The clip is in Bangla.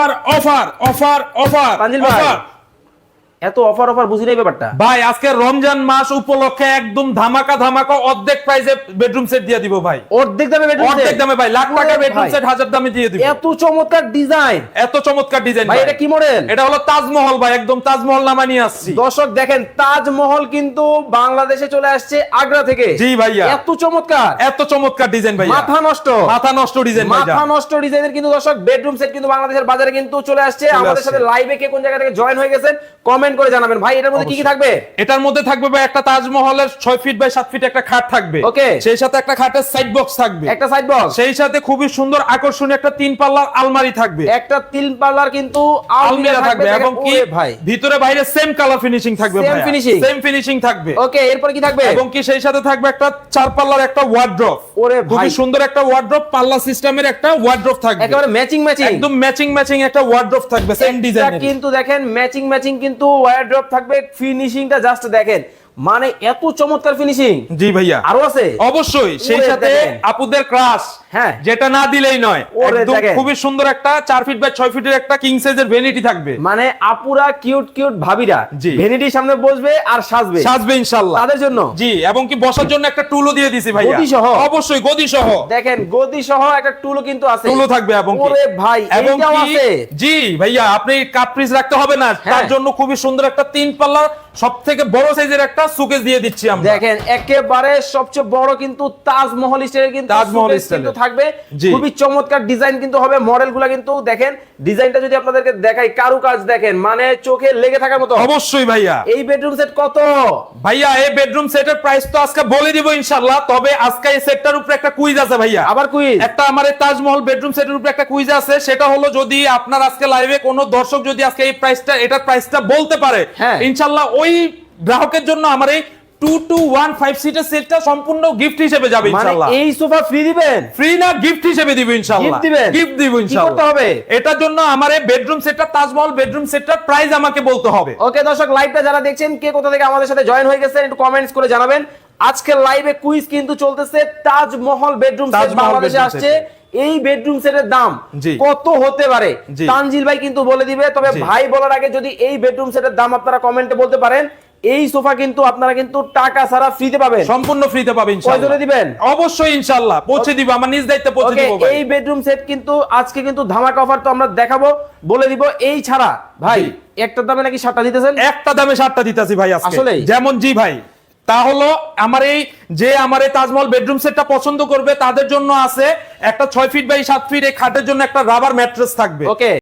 Offer offer offer offer Tanzil ভাই। এত অফার অফার বুঝি নাই ব্যাপারটা? ভাই আজকে রমজান মাস উপলক্ষে একদম ধামাকা ধামাকা অর্ধেক প্রাইসে বেডরুম সেট দিয়ে দিব ভাই। অর্ধেক দামে বেডরুম অর্ধেক দামে ভাই লাখ টাকা বেডরুম সেট হাজার দামে দিয়ে দিব। এত চমৎকার ডিজাইন এত চমৎকার ডিজাইন ভাই এটা কি মডেল এটা হলো তাজমহল ভাই একদম তাজমহল নামা নিয়ে আসছি। দর্শক দেখেন তাজমহল কিন্তু বাংলাদেশে চলে আসছে আগ্রা থেকে। জি ভাইয়া। এত চমৎকার। এত চমৎকার ডিজাইন ভাই মাথা নষ্ট। মাথা নষ্ট ডিজাইন মাথা নষ্ট ডিজাইনের কিন্তু দর্শক বেডরুম সেট কিন্তু বাংলাদেশের বাজারে কিন্তু চলে আসছে। আমাদের সাথে লাইভে কে কোন জায়গা থেকে জয়েন হয়ে গেছেন কমেন্ট করে জানাবেন। ভাই এটার মধ্যে কি কি থাকবে? এটার মধ্যে থাকবে ভাই একটা তাজমহলের ছয় ফিট বাই সাত ফিট একটা খাট থাকবে। Okay. সেই সাথে একটা খাটের সাইড বক্স থাকবে। একটা সাইড বক্স সেই সাথে খুবই সুন্দর আকর্ষণীয় একটা তিন পাল্লার আলমারি থাকবে। একটা তিন পাল্লার কিন্তু আলমিরা থাকবে। এবং কি ভাই। ভিতরে বাইরে সেম কালার ফিনিশিং থাকবে Same finishing? সেম ফিনিশিং থাকবে। ওকে এরপর কি থাকবে? এবং কি সেই সাথে থাকবে একটা চার পাল্লার একটা ওয়ার্ড্রপ ওরে ভাই। খুবই সুন্দর একটা ওয়ার্ড্রপ পাল্লা সিস্টেমের একটা ওয়ার্ড্রপ থাকবে। একেবারে ম্যাচিং ম্যাচিং একদম ম্যাচিং ম্যাচিং একটা ওয়ার্ড্রপ থাকবে সেম ডিজাইন কিন্তু দেখেন ম্যাচিং ম্যাচিং কিন্তু ওয়্যারড্রপ থাকবে ফিনিশিংটা জাস্ট দেখেন। মানে এত চমৎকার ফিনিশিং জি ভাইয়া। আরও আছে? অবশ্যই সেই সাথে আপুদের ক্রাশ হ্যাঁ। যেটা না দিলেই নয় একদম। খুবই সুন্দর একটা চার ফিট বাই ছয় ফিটের একটা কিং সাইজের ভ্যানিটি থাকবে। মানে আপুরা কিউট কিউট ভাবিরা জি। ভেনিটির সামনে বসবে আর সাজবে। সাজবে ইনশাল্লাহ। তাদের জন্য? জি এবং কি বসার জন্য একটা টুলও দিয়ে দিছি ভাইয়া। গদি সহ? অবশ্যই গদি সহ দেখেন গদি সহ একটা টুলও কিন্তু আছে। টুলও থাকবে এবং কি? ওরে ভাই এবং কি? জি ভাইয়া আপনি কাপ্রিজ রাখতে হবে না। তার হ্যাঁ। জন্য খুবই সুন্দর একটা তিন পাল্লার সব থেকে বড় সাইজের একটা সুকেস দিয়ে দিচ্ছি আমরা। দেখেন একেবারে সবচেয়ে বড় কিন্তু তাজমহল স্টাইলের কিন্তু তাজমহল। কিন্তু থাকবে। খুবই চমৎকার ডিজাইন কিন্তু হবে মডেলগুলো কিন্তু দেখেন ডিজাইনটা যদি আপনাদেরকে দেখাই কারুকাজ দেখেন মানে চোখে লেগে থাকার মতো। অবশ্যই ভাইয়া। এই বেডরুম সেট কত? ভাইয়া এই বেডরুম সেটের প্রাইস তো আজকে বলে দিব ইনশাআল্লাহ তবে আজকে এই সেটটার উপরে একটা কুইজ আছে ভাইয়া। আবার কুইজ একটা আমার এই তাজমহল বেডরুম সেটের উপরে একটা কুইজ আছে সেটা হলো যদি আপনার আজকে লাইভে কোনো দর্শক যদি আজকে এই প্রাইসটা এটার প্রাইসটা বলতে পারে হ্যাঁ। ইনশাআল্লাহ ওই গ্রাহকের জন্য আমার এই টু টু ওয়ান ফাইভ সিটের সেটটা সম্পূর্ণ গিফট হিসেবে যাবে মানে ইনশাআল্লাহ। এই সোফা ফ্রি দিবেন? ফ্রি না গিফট হিসেবে দিব ইনশাআল্লাহ। Gift দিবেন? গিফট দিব করতে হবে? এটার জন্য আমার এই বেডরুম সেটটা তাজমহল বেডরুম সেটটার প্রাইস আমাকে বলতে হবে। ওকে দর্শক লাইভটা যারা দেখছেন কে কোথা থেকে আমাদের সাথে জয়েন হয়ে গেছেন একটু কমেন্টস করে জানাবেন। আজকের লাইভে কুইজ কিন্তু চলতেছে তাজমহল বেডরুম সেট বাংলাদেশে আসছে। এই বেডরুম সেটের দাম কত হতে পারে। তানজিল ভাই কিন্তু বলে দিবে তবে ভাই বলার আগে যদি এই বেডরুম সেটের দাম আপনারা কমেন্টে বলতে পারেন এই সোফা কিন্তু আপনারা কিন্তু টাকা ছাড়া ফ্রিতে পাবেন। সম্পূর্ণ ফ্রিতে পাবে ইনশাআল্লাহ। কয়জনে দিবেন? অবশ্যই ইনশাআল্লাহ। পৌঁছে দিব আমার নিজ দায়িত্বে পৌঁছে দিব ভাই। এই বেডরুম সেট কিন্তু আজকে কিন্তু ধামাকা অফার তো আমরা দেখাবো বলে দিব এই ছাড়া। ভাই একটা দামে নাকি সাতটা দিতেছেন? একটা দামে সাতটা দিতেছি ভাই আজকে। আসলেই? যেমন জি ভাই। তা হলো আমার এই যে আমার এই তাজমহল বেডরুম সেটটা পছন্দ করবে, তাদের জন্য আছে একটা ছয় ফিট বাই সাত ফিট এই খাটের জন্য একটা রাবার ম্যাট্রেস থাকবে। ওকে